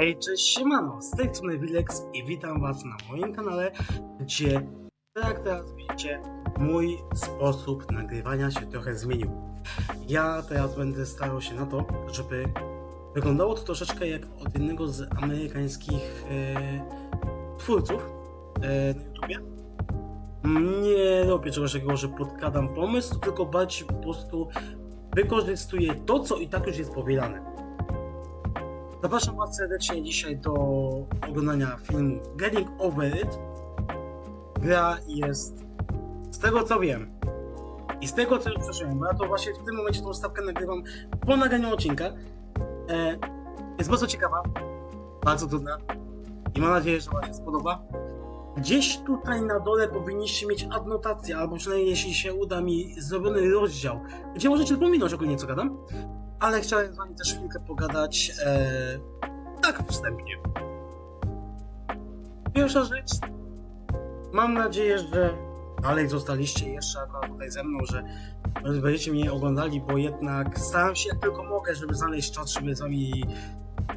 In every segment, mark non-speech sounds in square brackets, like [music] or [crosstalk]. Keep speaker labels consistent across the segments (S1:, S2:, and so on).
S1: Hej, cześć, siemano, z tej strony Wilex i witam was na moim kanale, gdzie jak teraz widzicie, mój sposób nagrywania się trochę zmienił. Ja teraz będę starał się na to, żeby wyglądało to troszeczkę jak od jednego z amerykańskich e, twórców e, na YouTubie. Nie robię czegoś takiego, że podkładam pomysł, tylko bardziej po prostu wykorzystuję to, co i tak już jest powielane. Zapraszam Was serdecznie dzisiaj do oglądania filmu Getting Over It. Gra jest, z tego co wiem i z tego co już przeszedłem, bo ja to właśnie w tym momencie tą stawkę nagrywam po nagraniu odcinka, e, jest bardzo ciekawa, bardzo trudna i mam nadzieję, że Wam się spodoba. Gdzieś tutaj na dole powinniście mieć adnotację, albo przynajmniej jeśli się uda mi zrobiony rozdział, gdzie możecie pominąć ogólnie co gadam, ale chciałem z wami też chwilkę pogadać e, tak wstępnie. Pierwsza rzecz, mam nadzieję, że dalej zostaliście jeszcze akurat tutaj ze mną, że będziecie mnie oglądali, bo jednak staram się jak tylko mogę, żeby znaleźć czas, żeby z wami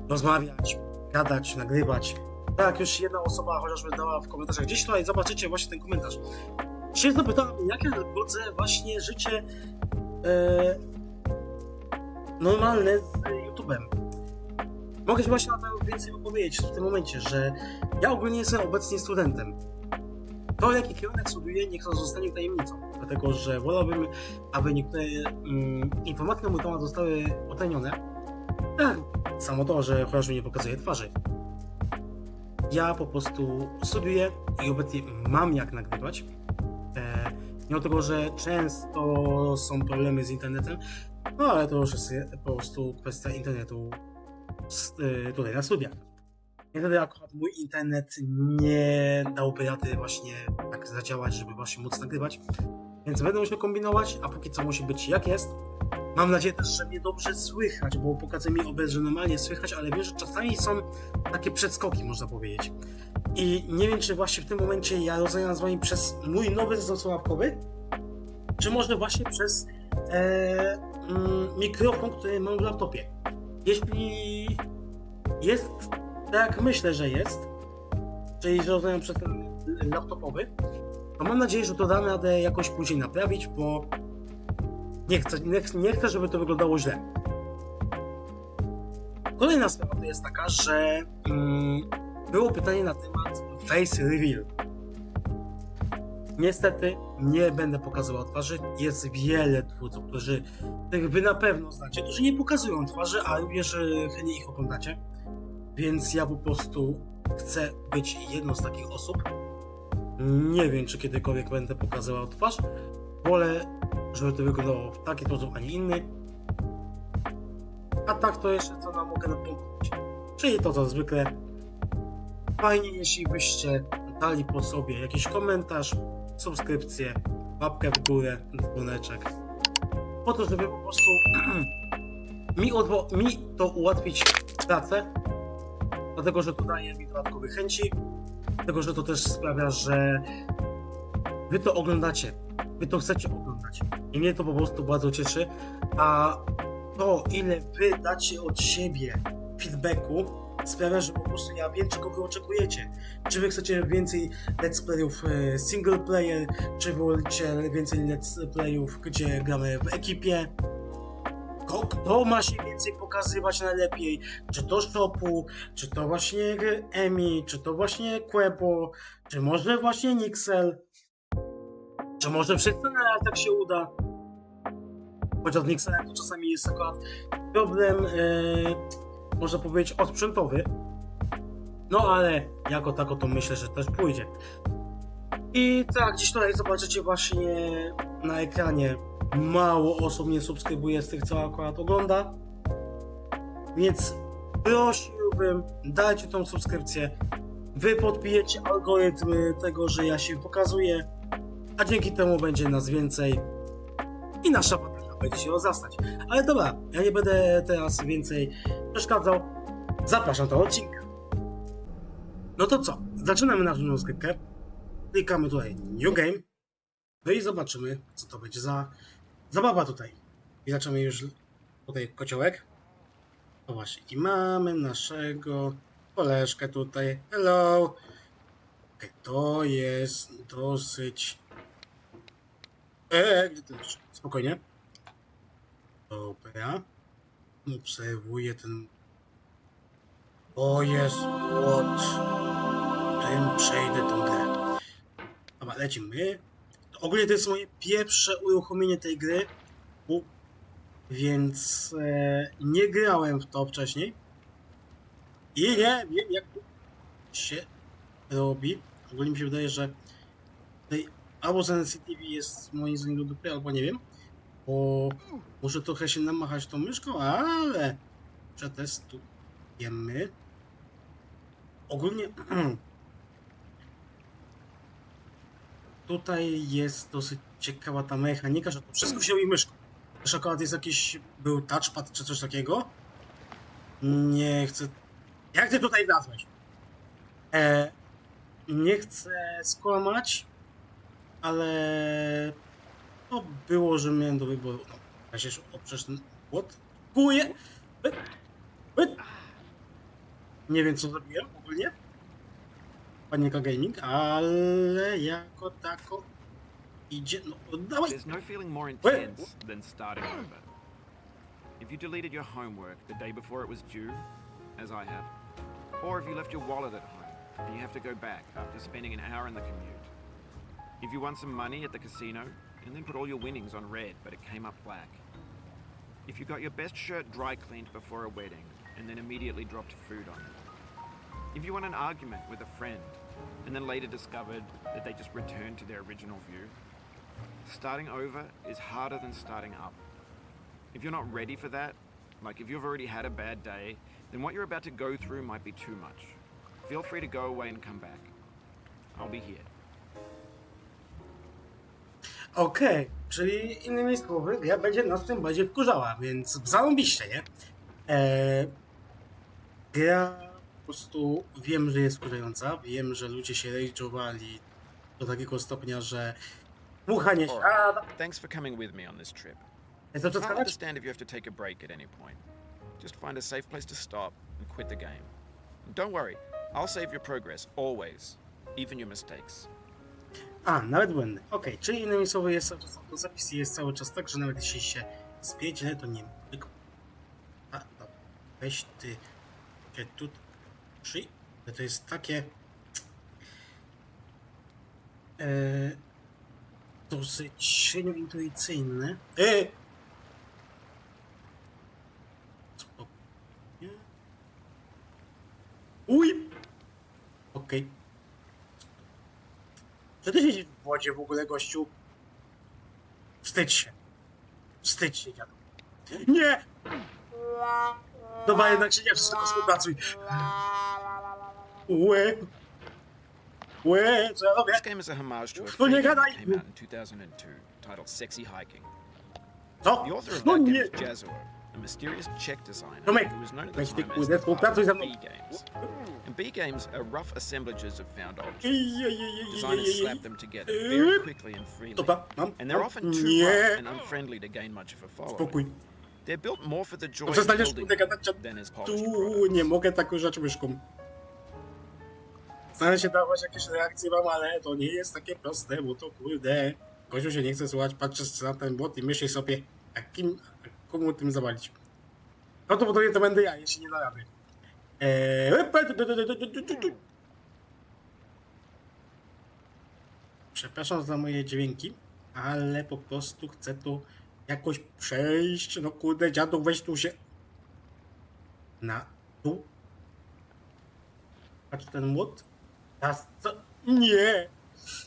S1: rozmawiać, gadać, nagrywać. Tak, już jedna osoba chociażby dała w komentarzach, gdzieś tutaj zobaczycie właśnie ten komentarz. Się zapytała mnie, jak ja godzę właśnie życie e, normalne z YouTube'em. Mogę się właśnie na to więcej opowiedzieć w tym momencie, że ja ogólnie jestem obecnie studentem. To, jaki kierunek studiuję, niech to zostanie tajemnicą, dlatego że wolałbym, aby niektóre mm, informacje na mój temat zostały utajnione. Tak, samo to, że chociażby nie pokazuję twarzy. Ja po prostu studiuję i obecnie mam jak nagrywać. E, mimo tego, że często są problemy z internetem, no ale to już jest po prostu kwestia internetu y, tutaj na studiach. Niestety akurat mój internet nie dałby rady właśnie tak zadziałać, żeby właśnie móc nagrywać. Więc będę musiał kombinować, a póki co musi być jak jest. Mam nadzieję też, że mnie dobrze słychać, bo pokazuje mi obraz, że normalnie słychać, ale wiem, że czasami są takie przedskoki, można powiedzieć. I nie wiem, czy właśnie w tym momencie ja rozmawiam z wami przez mój nowy słuchawkowy, czy może właśnie przez e, mikrofon, który mam w laptopie. Jeśli jest tak jak myślę, że jest, czyli że rozmawiam przez ten laptopowy, to mam nadzieję, że to damy radę jakoś później naprawić, bo nie chcę, nie, nie chcę, żeby to wyglądało źle. Kolejna sprawa to jest taka, że mm, było pytanie na temat face reveal. Niestety nie będę pokazywał twarzy. Jest wiele twórców, którzy, których wy na pewno znacie, którzy nie pokazują twarzy, a również że chętnie ich oglądacie. Więc ja po prostu chcę być jedną z takich osób. Nie wiem, czy kiedykolwiek będę pokazywał twarz. Wolę, żeby to wyglądało w taki sposób, a nie inny. A tak to jeszcze co nam mogę napomknąć. Czyli to co zwykle. Fajnie, jeśli byście dali po sobie jakiś komentarz, subskrypcję, łapkę w górę, dzwoneczek. Po to, żeby po prostu [clears throat] mi, odwo- mi to ułatwić pracę, dlatego że to daje mi dodatkowe chęci, dlatego że to też sprawia, że wy to oglądacie, wy to chcecie oglądać. I mnie to po prostu bardzo cieszy, a to ile wy dacie od siebie feedbacku sprawia, że po prostu ja wiem czego wy oczekujecie. Czy wy chcecie więcej let's playów e, single player, czy wolicie więcej let's playów, gdzie gramy w ekipie, kto ma się więcej pokazywać najlepiej? Czy to Shopu, czy to właśnie Emi, czy to właśnie Quebo, czy może właśnie Nixel? Czy może wszyscy na tak się uda? Chociaż Nixelem to czasami jest akurat problem, e, można powiedzieć, odsprzętowy. No ale jako tako to myślę, że też pójdzie. I tak, gdzieś tutaj zobaczycie właśnie na ekranie mało osób mnie subskrybuje z tych, co akurat ogląda. Więc prosiłbym, dajcie tą subskrypcję. Wy podbijecie algorytmy tego, że ja się pokazuję, a dzięki temu będzie nas więcej i nasza patelnia będzie się rozrastać. Ale dobra, ja nie będę teraz więcej przeszkadzał. Zapraszam do odcinka. No to co? Zaczynamy naszą rozgrywkę. Klikamy tutaj New Game. No i zobaczymy, co to będzie za zabawa tutaj. I zaczynamy już tutaj kociołek. O właśnie, i mamy naszego koleżkę tutaj. Hello. Okej, To jest dosyć... Eee? Spokojnie. Dobra. Obserwuję ten... O jest. Tym przejdę tą grę. Dobra, lecimy. Ogólnie to jest moje pierwsze uruchomienie tej gry. U, więc e, nie grałem w to wcześniej. I nie wiem, jak to się robi. Ogólnie mi się wydaje, że tutaj albo sensitivity jest moim zdaniem do dupy, albo nie wiem. Bo muszę trochę się namachać tą myszką, ale przetestujemy. Ogólnie [clears throat] tutaj jest dosyć ciekawa ta mechanika, że to wszystko się robi myszką. Też akurat jest jakiś, był touchpad czy coś takiego. Nie chcę... Jak ty tutaj wlazłeś? E, nie chcę skłamać, ale to było, że miałem do wyboru. No, ja się oprzeć ten płot. Nie wiem co zrobiłem ogólnie. Panika Gaming, ale jako tako idzie. No, dawaj!
S2: There's no feeling more
S1: Wait.
S2: intense than starting over. If you deleted your homework the day before it was due, as I have, or if you left your wallet at home and you have to go back after spending an hour in the commute. If you won some money at the casino and then put all your winnings on red but it came up black. If you got your best shirt dry cleaned before a wedding and then immediately dropped food on it. If you won an argument with a friend and then later discovered that they just returned to their original view. Starting over is harder than starting up. If you're not ready for that, like if you've already had a bad day, then what you're about to go through might be too much. Feel free to go away and come back. I'll be here.
S1: Okej, czyli innymi słowy, gra będzie nas tym bardziej wkurzała, więc zarąbiście, nie? Eee, gra po prostu wiem, że jest wkurzająca, wiem, że ludzie się rage'owali do takiego stopnia, że mucha nie siada.
S2: Thanks for coming with me on this trip. I'll
S1: czas
S2: understand if you have to take a break at any point. Just find a safe place to stop and quit the game. Don't worry, I'll save your progress always, even your mistakes.
S1: A, nawet błędny. Okej, czyli innymi słowy jest cały czas, zapis jest cały czas tak, że nawet jeśli się spieć źle, to nie myk. A, dobra. Weź ty się tu przyj. To jest takie e, dosyć średnio intuicyjne. E! Spokojnie. Uj! Okej. W wodzie w ogóle, gościu? Wstydź się. Wstydź się, dziadu. Nie! Dobra, jednak się nie wszystko współpracuj. Łe. Łe, co ja robię?
S2: This game is a homage to a
S1: No nie
S2: that
S1: gadaj!
S2: came out in 2002 titled Sexy Hiking.
S1: Co?
S2: The author of
S1: No
S2: that game
S1: nie!
S2: is Jazuo, a mysterious Czech designer
S1: Tomek,
S2: who was known at the time as the father of B-games. And B-games are rough assemblages of found objects. Designers slap them together very quickly and freely.
S1: Mam.
S2: And they're
S1: mam.
S2: often too rough and unfriendly to gain much of a following. They're built more for the joy
S1: No
S2: of building than as polished
S1: tu nie mogę tak używać myszką. Staram się dawać jakieś reakcje wam, ale to nie jest takie proste, bo to kurde. Koziu się nie chce słuchać, patrzysz na ten bot i myśli sobie, a kim, komu tym zawalić. No to będę ja, jeśli nie da rady. Przepraszam za moje dźwięki, ale po prostu chcę to jakoś przejść. No kurde, dziadu, weź tu się. Na tu. Patrz ten młot. Teraz co? Nie!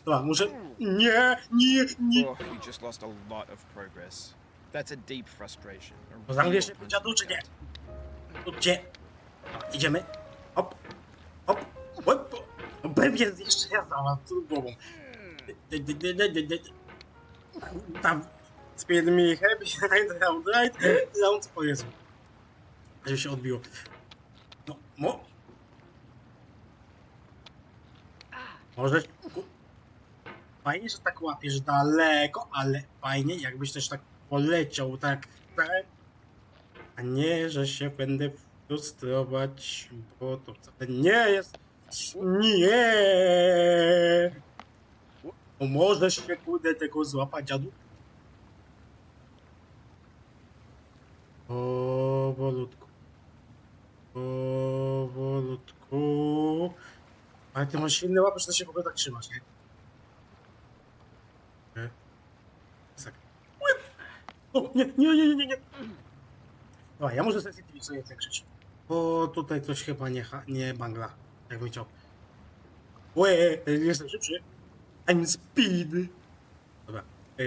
S1: Dobra, muszę. Nie, nie, nie.
S2: Oh, you just lost a lot of progress. That's a deep frustration. a
S1: zamkniesz
S2: real
S1: się,
S2: punch
S1: dziadu,
S2: in the
S1: czy nie?
S2: gut.
S1: Tu gdzie? Dobra, idziemy. Hop, hop, hop. No pewnie jeszcze ja za tu głową. Dy, dy, dy, dy, dy, dy. Tam. Speed me happy, right, round, right, round. O Jezu. Żeby się odbiło. No, mo. Możesz. ku- Fajnie, że tak łapiesz daleko, ale fajnie, jakbyś też tak poleciał, tak, tak. A nie, że się będę frustrować, bo to wcale nie jest... Nie! O, możesz się kurde tego złapać, dziadu? Powolutku. Powolutku. Ale ty masz silne łapy, że to się w ogóle tak trzymasz? Nie. Tak. Łyp! O, nie, nie, nie, nie, nie. Dobra, ja może sensitivity sobie krzyczeć. Bo tutaj coś chyba nie, nie bangla, jakbym chciał. Łe, jestem szybszy. I'm speed. Dobra. E,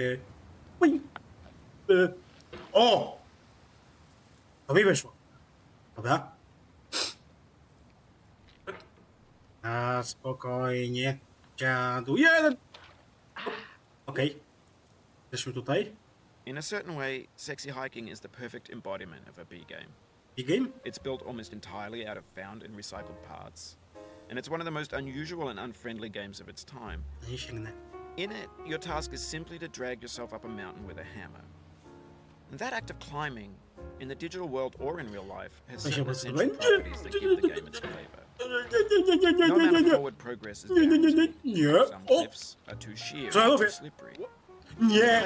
S1: ui. E, o! To mi wyszło. Dobra. A spokojnie. Dziadu jeden. Okej. Jesteśmy tutaj.
S2: In a certain way, sexy hiking is the perfect embodiment of a B game.
S1: Big game?
S2: It's built almost entirely out of found and recycled parts, and it's one of the most unusual and unfriendly games of its time. In it, your task is simply to drag yourself up a mountain with a hammer. And that act of climbing, in the digital world or in real life, has certain essential properties that give the game its flavor. No
S1: nie, nie,
S2: amount of forward progress is [laughs] guaranteed. Some cliffs are too sheer, or too slippery.
S1: Nie.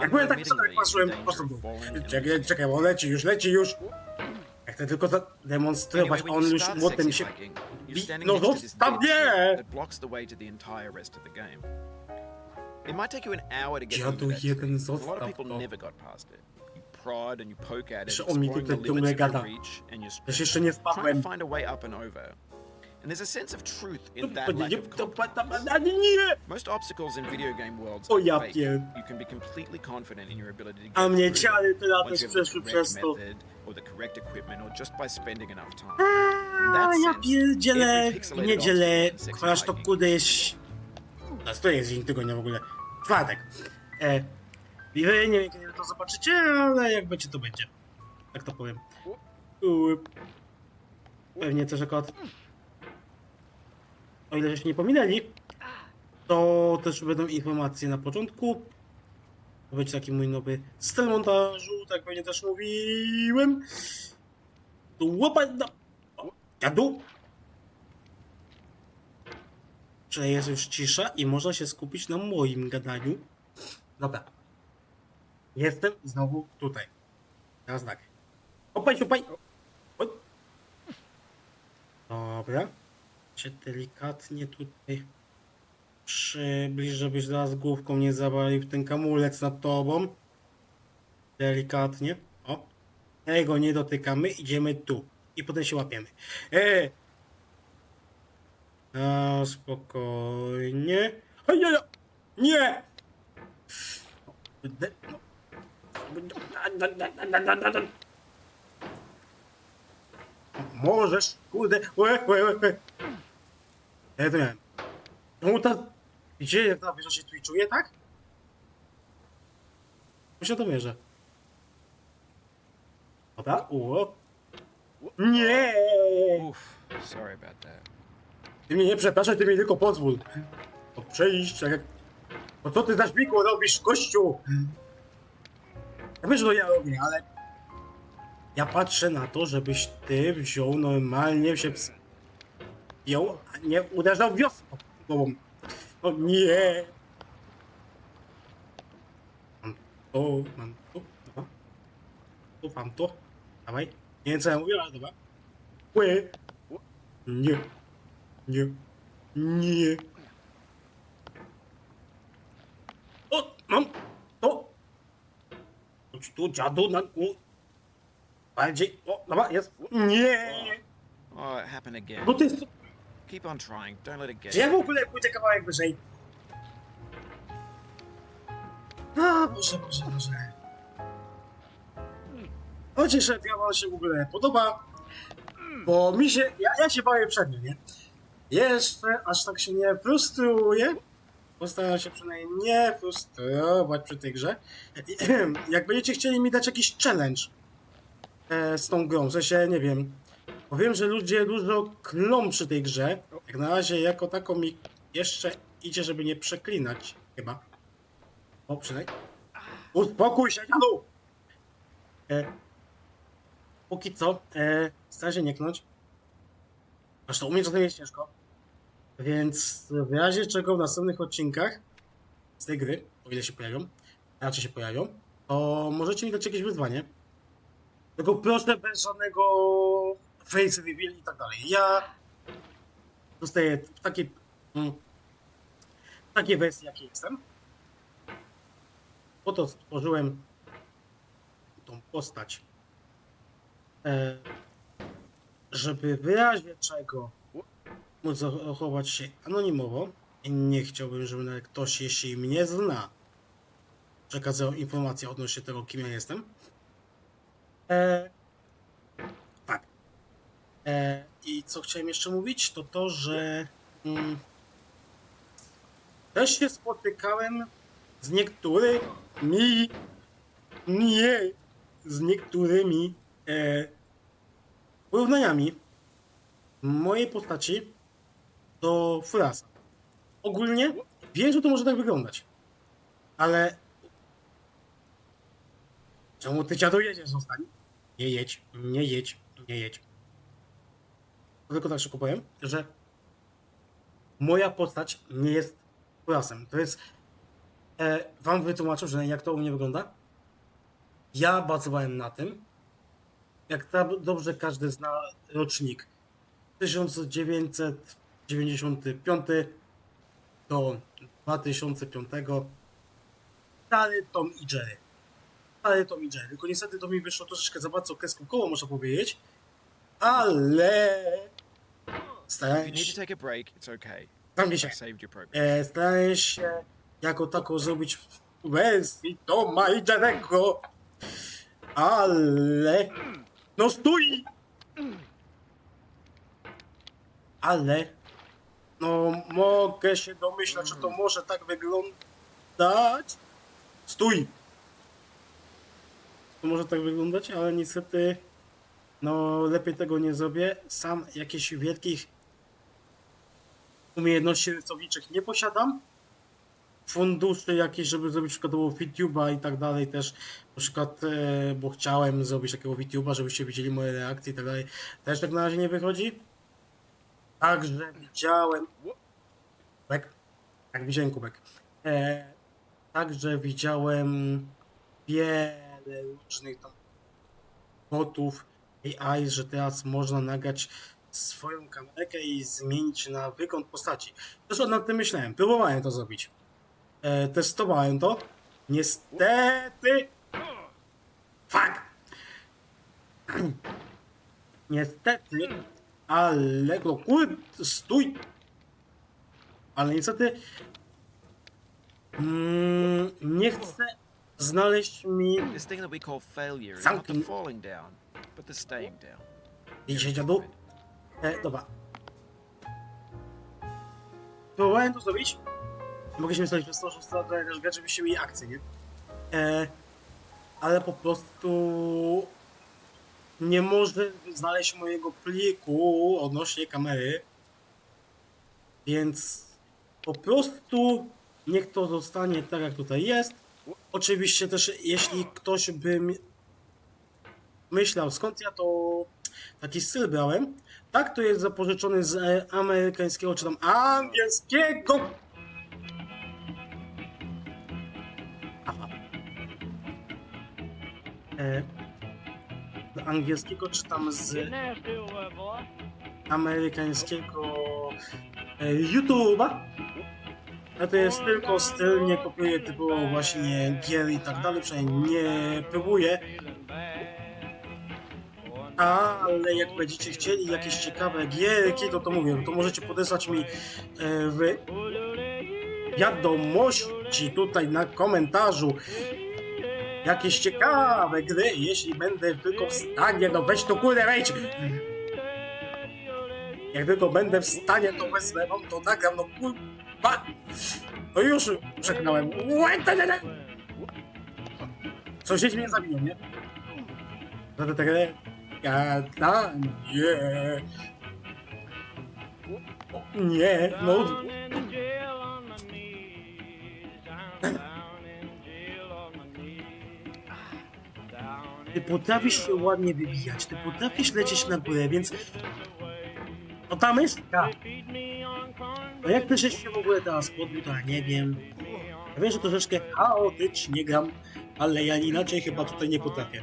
S1: Jak byłem tak
S2: in
S1: patrzyłem, po prostu Czekaj, czekaj, bo leci już, leci już. Jak chcę tylko zademonstrować,
S2: Anyway,
S1: on już młotem się... bi- No zostaw mnie!
S2: that. It might take you an hour to get
S1: Dziadu
S2: over that
S1: jeden,
S2: but a lot of people never got past it. You prod and you poke at it,
S1: Że on mi
S2: exploring
S1: tutaj
S2: the
S1: ciągle
S2: limits of
S1: gada.
S2: your reach and your
S1: Ja
S2: strength,
S1: się jeszcze nie
S2: trying
S1: wpadłem.
S2: to find a way up and over. And there's a sense of truth in that lack of
S1: nie.
S2: Most obstacles in video game worlds
S1: O
S2: are
S1: ja
S2: fake.
S1: pier-
S2: You can be completely confident in your ability to get
S1: A mnie
S2: through
S1: ciary
S2: them
S1: teraz
S2: once you have the
S1: przeszły
S2: correct
S1: przez to.
S2: method or the correct equipment or just by spending enough time.
S1: A,
S2: that
S1: ja
S2: sense,
S1: pierdzielę,
S2: every pixelated
S1: niedzielę,
S2: obstacle in
S1: chociaż to
S2: hiking
S1: kurde jest... To jest dzień tygodnia w ogóle. Czwartek. E, I wy nie wiem kiedy to zobaczycie, ale jak będzie to będzie. Tak to powiem. U, Pewnie też akurat... O ile żeście nie pominęli, to też będą informacje na początku. To będzie taki mój nowy styl montażu, tak pewnie też mówiłem. Tu łapać na... O, Dziadu! Czy jest już cisza i można się skupić na moim gadaniu? Dobra. Jestem znowu tutaj. Teraz tak. Opaj, opaj! Dobra. Cię delikatnie tutaj przybliż, żebyś zaraz główką nie zawalił ten kamulec nad tobą. Delikatnie. O. Tego nie dotykamy, idziemy tu. I potem się łapiemy. E! A, spokojnie. Ja. Nie! Możesz, kurde, łe, łe, łe. Ja to miałem. Czemu ta... Gdzie jak ta wieża się twitchuje, tak? Myślę, to mierzę. Dobra, uło. Nie!
S2: Oof, sorry about that.
S1: Ty mnie nie przepraszaj, ty mi tylko pozwól. To przejść, tak jak... No co ty za szpiku robisz, gościu? Ja wiesz, że to ja robię, ale... Ja patrzę na to, żebyś ty wziął normalnie się wspiął, a nie uderzał głową. O nie! Mam to, mam to, dobra. Tu mam to. Dawaj. Nie wiem co ja mówię, ale dobra. Nie. Nie. Nie. O, mam to. Chodź tu, dziadu, na... u. Bardziej. O, dobra, jest. Nie.
S2: Oh, it happened again.
S1: No to jest...
S2: Keep on trying. Don't let it get
S1: ja w ogóle pójdę kawałek wyżej? A, Boże, Boże, Boże. Chociaż że się w ogóle podoba, bo mi się, ja, ja się bawię przednio, nie? Jeszcze aż tak się nie frustruję. Postaram się przynajmniej nie frustrować przy tej grze. [clears throat] Jak będziecie chcieli mi dać jakiś challenge e, z tą grą, w sensie, nie wiem, bo wiem, że ludzie dużo klą przy tej grze. Jak na razie jako taką mi jeszcze idzie, żeby nie przeklinać, chyba. O, przynajmniej. Uspokój się, Janu! E, póki co e, staram się nie knąć. Zresztą u mnie czasem jest ciężko. Więc w razie czego w następnych odcinkach z tej gry, o ile się pojawią, raczej się pojawią, to możecie mi dać jakieś wyzwanie. Tylko proszę bez żadnego face reveal i tak dalej. Ja dostaję w takiej, mm, w takiej wersji, jakiej jestem. Po to stworzyłem tą postać, e, żeby w razie czego móc zachować się anonimowo. Nie chciałbym, żeby ktoś, jeśli mnie zna, przekazał informacje odnośnie tego, kim ja jestem. E, I co chciałem jeszcze mówić, to to, że mm, też się spotykałem z niektórymi, nie, z niektórymi e, porównaniami mojej postaci do Furasa. Ogólnie wiem, że to może tak wyglądać, ale czemu ty dziadu jedziesz, zostań? Nie jedź, nie jedź, nie jedź. Tylko tak szybko powiem, że moja postać nie jest Furasem. To jest e, wam wytłumaczę, że jak to u mnie wygląda. Ja bazowałem na tym, jak ta, dobrze każdy zna rocznik 1995 do 2005 stary Tom i Jerry. Stary Tom i Jerry. Tylko niestety to mi wyszło troszeczkę za bardzo kreskówkowo, można powiedzieć, ale
S2: If you need to
S1: się,
S2: take a break, it's okay.
S1: tam gdzie
S2: I
S1: się,
S2: saved your progress.
S1: e, starałem się jako taką zrobić w wersji Toma i ale no stój! Ale no mogę się domyślać, że to może tak wyglądać. Stój! To może tak wyglądać, ale niestety no lepiej tego nie zrobię. Sam jakichś wielkich umiejętności rysowniczych nie posiadam. Funduszy jakieś, żeby zrobić przykładowo VTube'a i tak dalej też, na przykład, e, bo chciałem zrobić takiego VTube'a, żebyście widzieli moje reakcje i tak dalej, też tak na razie nie wychodzi. Także widziałem. Kubek? Tak, widziałem kubek. E, także widziałem wiele różnych tam botów AI, że teraz można nagrać swoją kamerkę i zmienić na wygląd postaci. Też nad tym myślałem. Próbowałem to zrobić. E, testowałem to. Niestety. Fuck! [clears throat] Niestety, ale no kurde, stój! Ale niestety mm, nie chcę znaleźć mi
S2: This thing that we call failure is
S1: Sam
S2: not the
S1: tym-
S2: falling down, but the staying down.
S1: Idzie dziadu. E, dobra. Próbowałem to zrobić. Mogę się myśleć przez to, że chcę też grać, żebyście mieli akcję, nie? E, ale po prostu nie może znaleźć mojego pliku odnośnie kamery. Więc po prostu niech to zostanie tak jak tutaj jest. Oczywiście też jeśli ktoś by myślał skąd ja to taki styl brałem, tak to jest zapożyczony z e, amerykańskiego czy tam angielskiego. Aha. E, angielskiego czy tam z amerykańskiego e, YouTube'a. A to jest tylko styl, nie kopiuję typowo właśnie gier i tak dalej, przynajmniej nie próbuję. Ale jak będziecie chcieli jakieś ciekawe gierki, to to mówię, to możecie podesłać mi e, w wiadomości tutaj na komentarzu jakieś ciekawe gry, jeśli będę tylko w stanie, no weź to kurde wejdź! Jak tylko będę w stanie, to wezmę wam to nagram, no kurwa! No już przekonałem. Sąsiedzi mnie zabiją, nie? Żeby tak gadanie. Nie, no.
S3: In
S1: potrafisz się ładnie wybijać, ty potrafisz lecieć na górę, więc... No tam jest tak. No jak ty się w ogóle teraz podbił, to ja nie wiem. Ja wiem, że troszeczkę chaotycznie gram, ale ja inaczej chyba tutaj nie potrafię.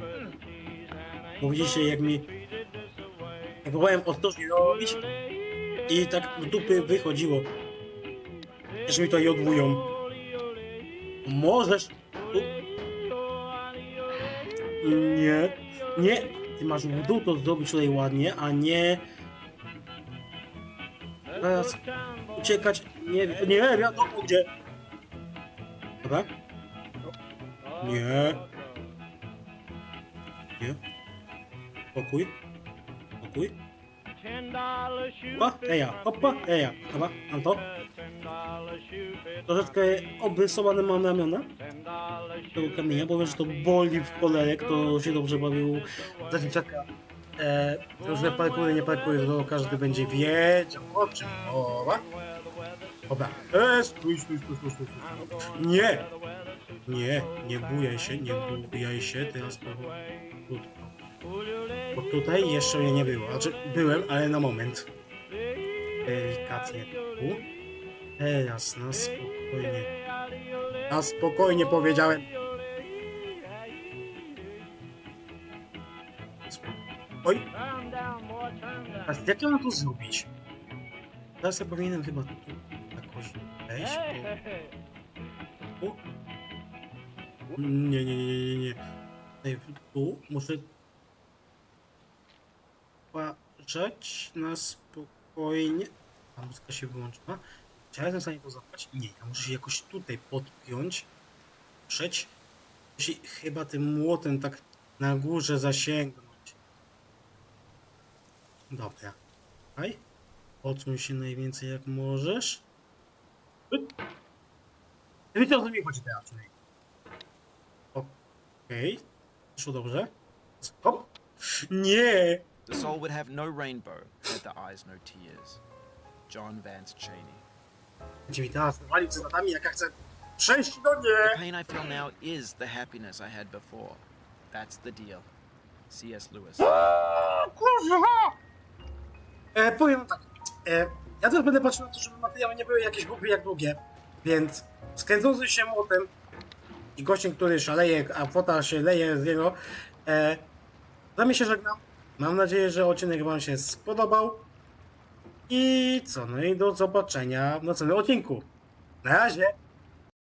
S1: Bo widzicie, jak mi... Jak próbowałem ostrożnie robić i tak w dupy wychodziło. Że mi to jodłują. Możesz... Tu... Nie, nie. Ty masz w dół to zrobić tutaj ładnie, a nie... Teraz uciekać. Nie, nie wiadomo gdzie. Dobra? Nie. Nie. Pokój. Pokój. Hopa, eja, hopa, eja. Dobra, mam to. Troszeczkę obrysowane mam ramiona tego kamienia, bo wiem, że to boli w cholerę, kto się dobrze bawił za dzieciaka. E, różne parkury, nie parkury, to każdy będzie wiedział o czym mowa. Dobra. E, stój, stój, stój, stój, stój, stój. Nie! Nie, nie bujaj się, nie bujaj się, teraz powolutku. Bo tutaj jeszcze mnie nie było. Znaczy, byłem, ale na moment. Delikatnie tu. Teraz na spokojnie. Na spokojnie powiedziałem. Oj, a jak ja mam to zrobić? Teraz ja powinienem chyba tu jakoś wejść, bo... Nie, nie, nie, nie, nie. Tu muszę... Uważać na spokojnie. A muzyka się wyłączyła. Czy ja jestem w stanie to zapać? Nie, ja muszę się jakoś tutaj podpiąć. Przeć. Musi chyba tym młotem tak na górze zasięgnąć. Dobra. Aj. Odsuń się najwięcej jak możesz. Wiecie o co mi chodzi teraz. Okej. Szło dobrze. Hop. Nie!
S4: The soul would have no rainbow, had the eyes no tears. John Vance Cheney.
S1: Walił cytatami, jak ja chcę przejść do
S4: The pain I feel now is the happiness I had before. That's the deal. C.S. Lewis.
S1: Kurwa! E, powiem tak. E, ja teraz będę patrzył na to, żeby materiały nie były jakieś głupie jak długie. Więc skręcący się młotem i gościem, który szaleje, a fota się leje z niego, e, za mnie się żegnam. Mam nadzieję, że odcinek Wam się spodobał. I co? No i do zobaczenia w następnym odcinku. Na razie!